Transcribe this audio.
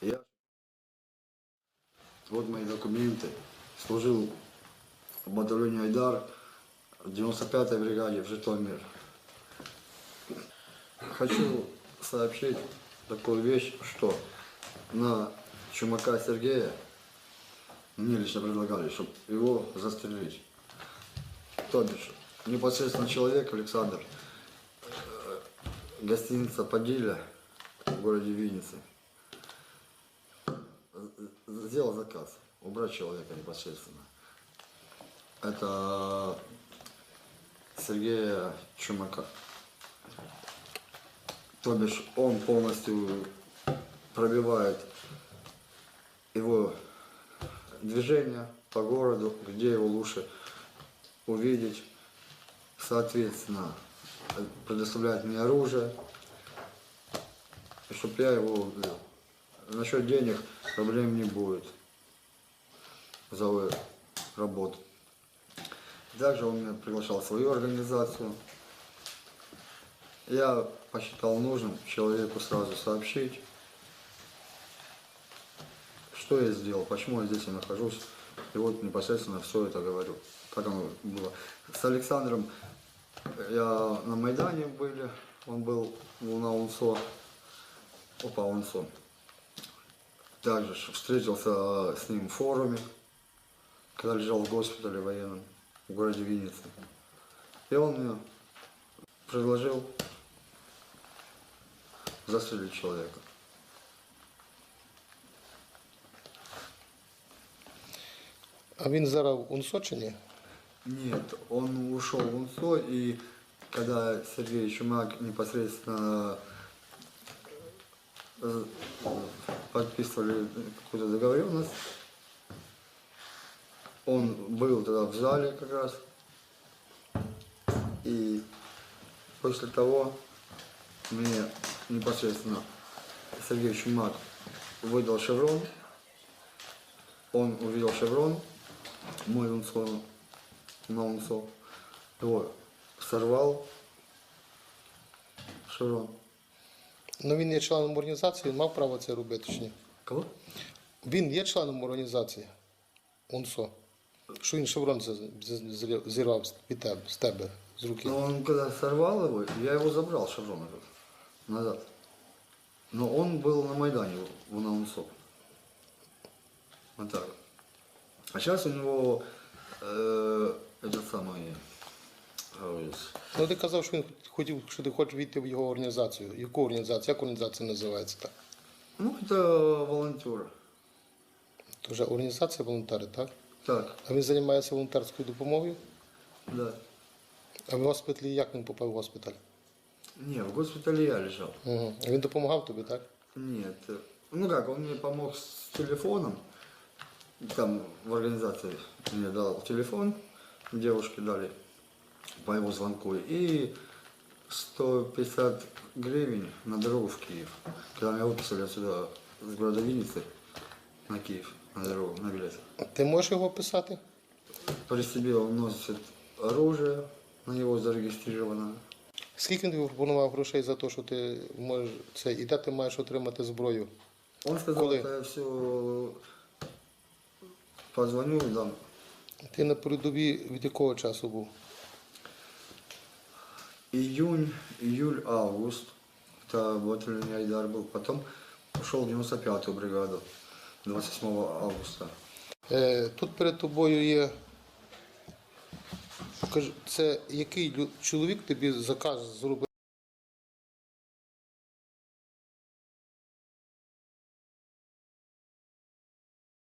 Я... Вот мои документы. Служил в батальоне Айдар в 95-й бригаде в Житомир. Хочу сообщить такую вещь, что на Чумака Сергея мне лично предлагали, чтобы его застрелить. То бишь, непосредственно человек, Александр, э, гостиница Падиля в городе Винницы, сделал заказ, убрать человека непосредственно. Это Сергея Чумака. То бишь он полностью пробивает его движение по городу, где его лучше увидеть. Соответственно, предоставляет мне оружие, чтобы я его убил. Насчет денег проблем не будет за работу. Также он меня приглашал в свою организацию. Я посчитал нужным человеку сразу сообщить, что я сделал, почему я здесь и нахожусь. И вот непосредственно все это говорю, как оно было. С Александром я на Майдане были, он был на УНСО, опа, УНСО. Также встретился с ним в форуме, когда лежал в госпитале военном в городе Винница. И он мне предложил застрелить человека. А він зараз в УНСО чи ні? Нет, он ушел в УНСО, и когда Сергей Чумак непосредственно подписывали какую-то договоренность, он был тогда в зале как раз, и после того мне непосредственно Сергей Чумак выдал шеврон, он увидел шеврон, мой УНСО, на УНСО, его сорвал шеврон. Ну він є членом організації, він мав право це робити чи ні? Кого? Він є членом організації УНСО. Що він шеврон з- з- з- зірвав з- від тебе, з тебе, з руки. Но он когда сорвал его, я его забрал шеврон этот назад. Но он был на Майдане, в на УНСО. Вот так. вот. А сейчас у него э, этот самый, э, Ну ти казав, що він хотів, що ти хочеш війти в його організацію. Яку організацію? Як організація називається так? ну это волонтер. Це вже організація волонтери, так? Так, А він займається волонтерською допомогою? да. А в госпіталі як він попав в госпіталь? Не, в госпитале я лежал. Угу. А він допомагав тобі, так? Э, Ну как, он мне помог с телефоном. Там в организации мне дал телефон, девушке дали по его звонку. И 150 гривен на дорогу в Киев. Когда меня выписали отсюда с города Винницы на Киев, на дорогу, на билет. Ти можеш його писати? При себе он носит оружие, на него зарегистрировано. Скільки він тобі пропонував грошей за те, що ти можеш це, і де ти маєш отримати зброю? Он сказал, Коли? что я все позвоню, дам. Ти на передовій від якого часу був? Июнь, июль, август. Это батальон Айдар был. Потом пошел в 95-ю бригаду 28 августа. Е, тут перед тобою є. Це який чоловік тобі заказ зробив?